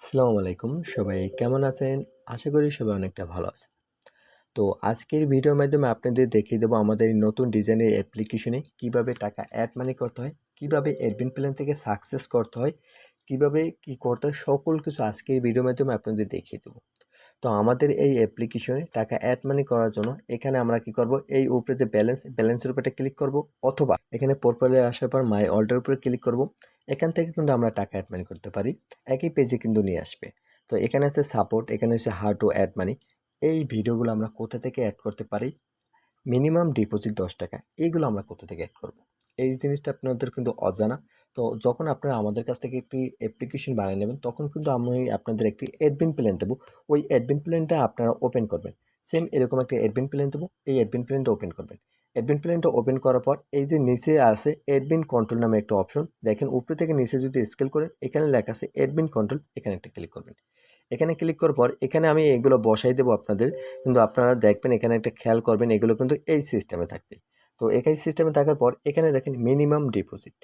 আসসালামু আলাইকুম। সবাই কেমন আছেন? আশা করি সবাই অনেকটা ভালো আছে তো আজকের ভিডিওর মাধ্যমে আপনাদের দেখিয়ে দেবো আমাদের নতুন ডিজাইনের অ্যাপ্লিকেশনে কীভাবে টাকা অ্যাড মানি করতে হয়, কীভাবে অ্যাডমিন প্ল্যান থেকে সাকসেস করতে হয়, কীভাবে কি করতে হয়, সকল কিছু আজকের ভিডিওর মাধ্যমে আপনাদের দেখিয়ে দেবো। তো আমাদের এই অ্যাপ্লিকেশনে টাকা অ্যাড মানি করার জন্য এখানে আমরা কি করব? এই উপরে যে ব্যালেন্স ব্যালেন্সের উপরে ক্লিক করব অথবা এখানে পোর্টফোলিও আসার পর মাই অর্ডার উপরে ক্লিক করব। এখান থেকে কিন্তু আমরা টাকা অ্যাড মানি করতে পারি। একই পেজে কিন্তু নিয়ে আসবে। তো এখানে আছে সাপোর্ট এখানে আছে হাউ টু অ্যাড মানি এই ভিডিওগুলো আমরা কোথা থেকে অ্যাড করতে পারি? মিনিমাম ডিপোজিট দশ টাকা। এইগুলো আমরা কোথা থেকে অ্যাড করব? এই জিনিসটা আপনাদের কিন্তু অজানা। তো যখন আপনারা আমাদের কাছ থেকে একটি অ্যাপ্লিকেশন বানিয়ে নেবেন, তখন কিন্তু আমি আপনাদের একটি অ্যাডমিন প্ল্যান দেবো। ওই অ্যাডমিন প্ল্যানটা আপনারা ওপেন করবেন। সেম এরকম একটা অ্যাডমিন প্ল্যান দেবো। এই অ্যাডমিন প্ল্যানটা ওপেন করবেন। অ্যাডমিন প্ল্যানটা ওপেন করার পর, এই যে নিচে আছে অ্যাডমিন কন্ট্রোল নামে একটা অপশন দেখেন উপরে থেকে নিচে যদি স্কেল করেন, এখানে লেখা আছে অ্যাডমিন কন্ট্রোল এখানে একটা ক্লিক করবেন। এখানে ক্লিক করার পর, এখানে আমি এগুলো বসাই দেবো আপনাদের। কিন্তু আপনারা দেখবেন এখানে একটা খেয়াল করবেন, এগুলো কিন্তু এই সিস্টেমে থাকবে। তো এখানে সিস্টেমে থাকার পর এখানে দেখেন মিনিমাম ডিপোজিট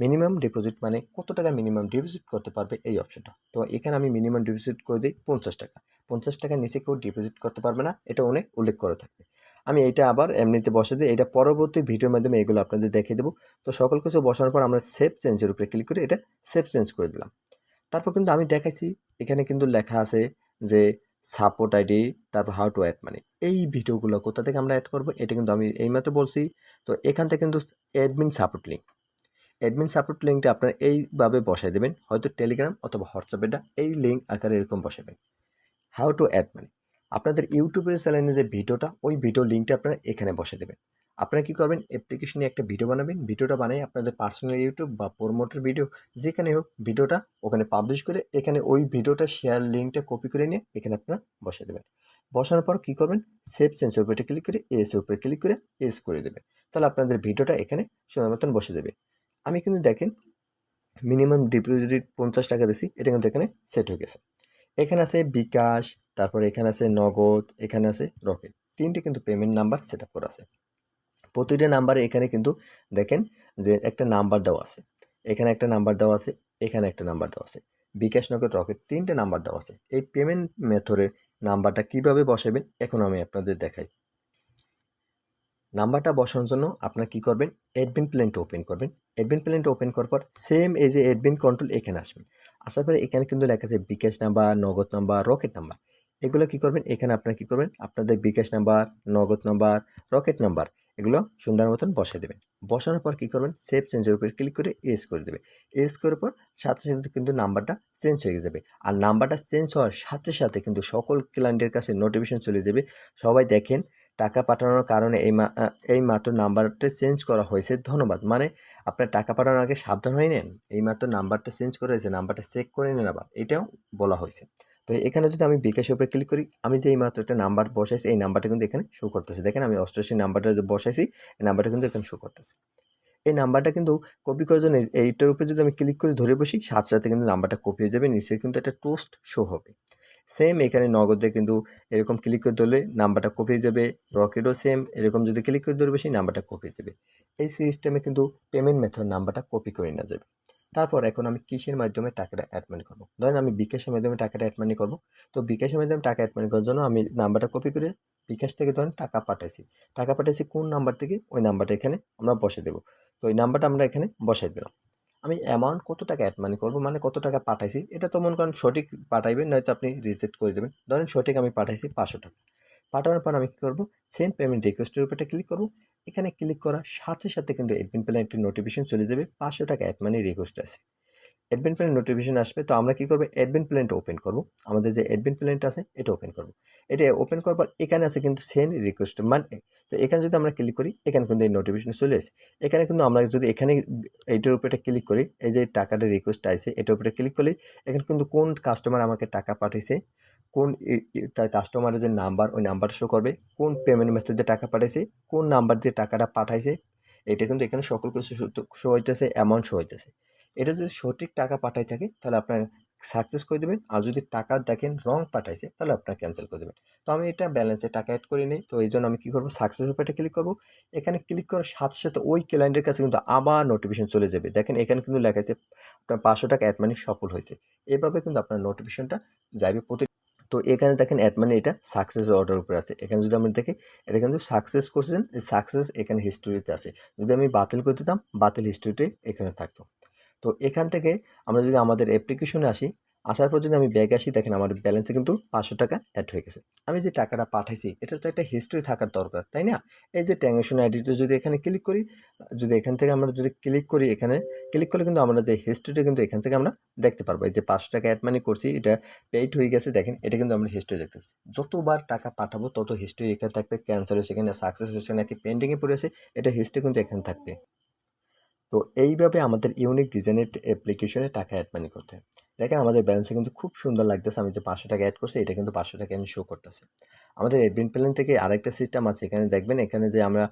মিনিমাম ডিপোজিট মানে কত টাকা মিনিমাম ডিপোজিট করতে পারবে এই অপশনটা তো এখানে আমি মিনিমাম ডিপোজিট করে দিই পঞ্চাশ টাকা। পঞ্চাশ টাকার নিচে কেউ ডিপোজিট করতে পারবে না, এটা অনেক উল্লেখ করে থাকবে। আমি এটা আবার এমনিতে বসে দিই, এটা পরবর্তী ভিডিওর মাধ্যমে এগুলো আপনাদের দেখিয়ে দেবো। তো সকল কিছু বসানোর পর আমরা সেভ চেঞ্জের উপরে ক্লিক করে এটা সেভ চেঞ্জ করে দিলাম। তারপর কিন্তু আমি দেখাইছি, এখানে কিন্তু লেখা আছে যে সাপোর্ট আইডি তারপর হাউ টু অ্যাড মানি এই ভিডিওগুলো কোথা থেকে আমরা অ্যাড করব, এটা কিন্তু আমি এইমাত্র বলছি। তো এখান থেকে কিন্তু admin support link admin support লিঙ্কটা আপনারা এইভাবে বসাই দেবেন, হয়তো টেলিগ্রাম অথবা হোয়াটসঅ্যাপেটা এই লিঙ্ক আকারে এরকম বসাবেন। হাউ টু অ্যাড মানি আপনাদের ইউটিউবের চ্যানেলে যে ভিডিওটা, ওই ভিডিও লিঙ্কটা আপনারা এখানে বসে দেবেন। আপনারা কী করবেন? অ্যাপ্লিকেশনে একটা ভিডিও বানাবেন। ভিডিওটা বানিয়ে আপনাদের পার্সোনাল ইউটিউব বা প্রোমোটের ভিডিও যেখানে হোক ভিডিওটা ওখানে পাবলিশ করে এখানে ওই ভিডিওটা শেয়ার লিঙ্কটা কপি করে নিয়ে এখানে আপনারা বসে দেবেন। বসানোর পর কী করবেন? সেভ চেঞ্জের উপরে ক্লিক করে এস উপরে ক্লিক করে এস করে দেবেন। তাহলে আপনাদের ভিডিওটা এখানে সময় মতন বসে দেবে। আমি কিন্তু দেখেন মিনিমাম ডিপোজিট পঞ্চাশ টাকা দিছি, এটা কিন্তু এখানে সেট হয়ে গেছে। এখানে আছে বিকাশ, তারপর এখানে আছে নগদ, এখানে আছে রকেট। তিনটে কিন্তু পেমেন্ট নাম্বার সেট আপ করা আছে। প্রতিটা নাম্বারে এখানে কিন্তু দেখেন যে একটা নাম্বার দেওয়া আছে। এখানে একটা নাম্বার দেওয়া আছে, এখানে একটা নাম্বার দেওয়া আছে। বিকাশ নগদ রকেট তিনটে নাম্বার দেওয়া আছে। এই পেমেন্ট মেথডের নাম্বারটা কীভাবে বসাবেন এখন আমি আপনাদের দেখাই। নাম্বারটা বসানোর জন্য আপনারা কি করবেন অ্যাডমিন প্ল্যানটা ওপেন করবেন। অ্যাডমিন প্ল্যানটা ওপেন করার পর সেম এই যে অ্যাডমিন কন্ট্রোল এখানে আসবেন। আসার পরে এখানে কিন্তু লেখা আছে bKash number Nagad number Rocket number এগুলো কি করবেন, এখানে আপনারা কি করবেন, আপনাদের bKash number Nagad number Rocket number এগুলো সুন্দর মতন বসিয়ে দেবেন। বসানোর পর কি করবেন? সেভ চেঞ্জের উপরে ক্লিক করে এস করে দেবে এস করার পর সাথে সাথে কিন্তু নাম্বারটা চেঞ্জ হয়ে যাবে। আর নাম্বারটা চেঞ্জ হওয়ার সাথে সাথে কিন্তু সকল ক্লায়েন্টের কাছে নোটিফিকেশন চলে যাবে। সবাই দেখেন, টাকা পাঠানোর কারণে এই এই মাত্র নাম্বারটা চেঞ্জ করা হয়েছে। ধন্যবাদ। মানে আপনার টাকা পাঠানোর আগে সাবধান হয়ে নেন। এই মাত্র নাম্বারটা চেঞ্জ করা হয়েছে, নাম্বারটা চেক করে নেন আবার। এটাও বলা হয়েছে। তো এখানে যদি আমি বিকাশের উপরে ক্লিক করি, আমি যে এই মাত্র একটা নাম্বার বসাইছি, এই নাম্বারটা কিন্তু এখানে শো করতেছে। দেখেন আমি অষ্টআশি নাম্বারটা যে বসাইছি, এই নাম্বারটা কিন্তু এখানে শো করতেছে। এই নাম্বারটা কিন্তু কপি করার জন্য এইটার উপরে যদি আমি ক্লিক করে ধরে বসি, সাথে সাথে কিন্তু নাম্বারটা কপি হয়ে যাবে, নিচে কিন্তু একটা টোস্ট শো হবে। সেম এখানে নগদে কিন্তু এরকম ক্লিক করে ধরলে নাম্বারটা কপি হয়ে যাবে, রকেটও সেম এরকম যদি ক্লিক করে ধরে বসি নাম্বারটা কপি হয়ে যাবে। এই সিস্টেমে কিন্তু পেমেন্ট মেথড নাম্বারটা কপি করে নেওয়া যাবে। তারপর এখন আমি কিসের মাধ্যমে টাকাটা অ্যাড মানি করব? ধরেন আমি বিকাশের মাধ্যমে টাকাটা অ্যাড মানি করব। তো বিকাশের মাধ্যমে টাকা অ্যাড করার জন্য আমি নাম্বারটা কপি করে বিকাশ থেকে ধরেন টাকা পাঠাইছি। টাকা পাঠাইছি কোন নাম্বার থেকে? ওই নাম্বারটা এখানে আমরা বসে দেবো। তো ওই নাম্বারটা আমরা এখানে বসাই দিলাম। আমি অ্যামাউন্ট কত টাকা অ্যাড মানি করব? মানে কত টাকা পাঠাইছি? এটা তো মনে করেন সঠিক পাঠাইবেন, নয়তো আপনি রিজেক্ট করে দেবেন। ধরেন সঠিক আমি পাঠাইছি পাঁচশো টাকা। পাঠানোর পর আমি কী করব? সেন্ড পেমেন্ট রিকোয়েস্টের উপরে ক্লিক করব। এখানে ক্লিক করার সাথে সাথে কিন্তু এডমিন প্ল্যান একটি নোটিফিকেশন চলে যাবে। পাঁচশো টাকা অ্যাড মানি রিকোয়েস্ট আছে। অ্যাডমিন প্ল্যান নোটিফিকেশন আসবে, তো আমরা কী করব? অ্যাডমিন প্ল্যানটা ওপেন করব। আমাদের যে অ্যাডমিন প্ল্যানটা আছে, এটা ওপেন করব। এটা ওপেন করার পর এখানে আছে কিন্তু সেন্ড রিকোয়েস্ট মানে তো এখানে যদি আমরা ক্লিক করি, এখানে কিন্তু এই নোটিফিকেশন চলে আসে। এখানে কিন্তু আমরা যদি এখানে এইটার উপরে ক্লিক করি, এই যে টাকাটা রিকোয়েস্ট আছে এটার উপরে ক্লিক করলে এখানে কিন্তু কোন কাস্টমার আমাকে টাকা পাঠিয়েছে কোন তার কাস্টমারের যে নাম্বার ওই নাম্বারটা শো করবে, কোন পেমেন্ট মেথডে টাকা পাঠাইছে, কোন নাম্বার দিয়ে টাকাটা পাঠাইছে এটা কিন্তু এখানে সকল কিছু শো হইতেছে অ্যামাউন্ট শো হইতেছে এটা যদি সঠিক টাকা পাঠাই থাকে, তাহলে আপনার সাকসেস করে দেবেন। আর যদি টাকা দেখেন রং পাঠাইছে, তাহলে আপনার ক্যান্সেল করে দেবেন। তো আমি এটা ব্যালেন্সে টাকা অ্যাড করে নিই। তো এই জন্য আমি কী করব? সাকসেস উপরে ক্লিক করব। এখানে ক্লিক করার সাথে সাথে ওই ক্লায়েন্টের কাছে কিন্তু আবার নোটিফিকেশন চলে যাবে। দেখেন এখানে কিন্তু লেখা আছে, আপনার পাঁচশো টাকা অ্যাড মানি সফল হয়েছে। এভাবে কিন্তু আপনার নোটিফিকেশনটা যাবে প্রতি তো এখানে দেখেন অ্যাড মানে এটা সাকসেস অর্ডার উপরে আছে। এখানে যদি আমরা দেখি, এটা কিন্তু সাকসেস করছেন সাকসেস এখানে হিস্টোরিতে আছে। যদি আমি বাতিল করে দিতাম, বাতিল হিস্টোরিতে এখানে থাকতো। তো এখান থেকে আমরা যদি আমাদের অ্যাপ্লিকেশনে আসি আসার পর যদি আমি ব্যাগ আসি, দেখেন আমার ব্যালেন্সে কিন্তু পাঁচশো টাকা অ্যাড হয়ে গেছে। আমি যে টাকাটা পাঠাইছি, এটার তো একটা হিস্ট্রি থাকার দরকার, তাই না? এই যে ট্রানজ্যাকশন আইডিটা যদি এখানে ক্লিক করি, যদি এখান থেকে আমরা যদি ক্লিক করি এখানে ক্লিক করলে কিন্তু আমরা যে হিস্ট্রিটা কিন্তু এখান থেকে আমরা দেখতে পারব। এই যে পাঁচশো টাকা অ্যাড মানি করছি, এটা পেইড হয়ে গেছে, দেখেন এটা কিন্তু আমরা হিস্ট্রি দেখতে পাচ্ছি। যতবার টাকা পাঠাবো, তত হিস্ট্রি এখানে থাকবে ক্যান্সার হয়েছে এখানে সাকসেস হয়েছে নাকি পেন্ডিংয়ে পড়ে আছে, এটা হিস্ট্রি কিন্তু এখানে থাকবে। তো এইভাবে আমাদের ইউনিক ডিজাইনের অ্যাপ্লিকেশনে টাকা অ্যাড মানি করতে হয়। দেখেন আমাদের ব্যালেন্সে কিন্তু খুব সুন্দর লাগতেছে, আমি যে পাঁচশো টাকা অ্যাড করছি, এটা কিন্তু পাঁচশো টাকা আমি শো করতেছে। আমাদের অ্যাডমিন প্ল্যান থেকে আরেকটা সিস্টেম আছে, এখানে দেখবেন, এখানে যে আমরা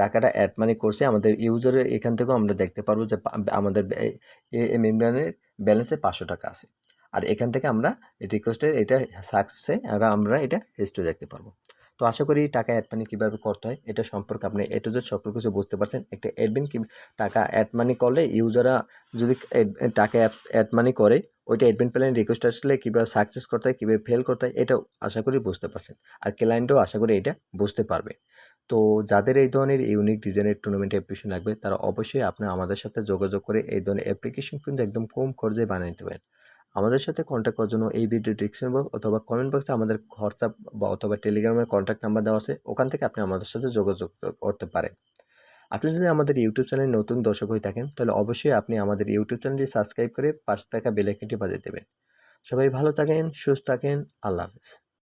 টাকাটা অ্যাড মানি করছি, আমাদের ইউজারের এখান থেকেও আমরা দেখতে পারব যে আমাদের এডমিন প্ল্যানের ব্যালেন্সে পাঁচশো টাকা আছে। আর এখান থেকে আমরা রিকোয়েস্টের এটা সাকসে আর আমরা এটা হিস্ট্রি দেখতে পারব। তো আশা করি টাকা অ্যাড মানি কীভাবে করতে হয়, এটা সম্পর্কে আপনি এ টু জেড সকল কিছু বুঝতে পারছেন। একটা অ্যাডমিন কি টাকা অ্যাড মানি করলে ইউজাররা যদি টাকা অ্যাড মানি করে, ওইটা অ্যাডমিন প্ল্যান রিকোয়েস্ট আসলে কীভাবে সাকসেস করতে হয়, কীভাবে ফেল করতে হয় এটাও আশা করি বুঝতে পারছেন। আর ক্লায়েন্টও আশা করি এটা বুঝতে পারবে। তো যাদের এই ধরনের ইউনিক ডিজাইনের টুর্নামেন্ট অ্যাপ্লিকেশন লাগবে, তারা অবশ্যই আপনি আমাদের সাথে যোগাযোগ করে এই ধরনের অ্যাপ্লিকেশন কিন্তু একদম কম খরচে বানিয়ে নিতে পারেন। আমাদের সাথে কন্ট্যাক্ট করার জন্য এই ভিডিও ডিসক্রিপশন বক্স অথবা কমেন্ট বক্সে আমাদের হোয়াটসঅ্যাপ বা অথবা টেলিগ্রামের কন্ট্যাক্ট নাম্বার দেওয়া আছে। ওখান থেকে আপনি আমাদের সাথে যোগাযোগ করতে পারেন। আপনি যদি আমাদের ইউটিউব চ্যানেলে নতুন দর্শক হয়ে থাকেন, তাহলে অবশ্যই আপনি আমাদের ইউটিউব চ্যানেলটি সাবস্ক্রাইব করে পাশে থাকা বেলাইকনটি বাজে বাজিয়ে দেবেন। সবাই ভালো থাকেন, সুস্থ থাকেন, আল্লাহ হাফেজ।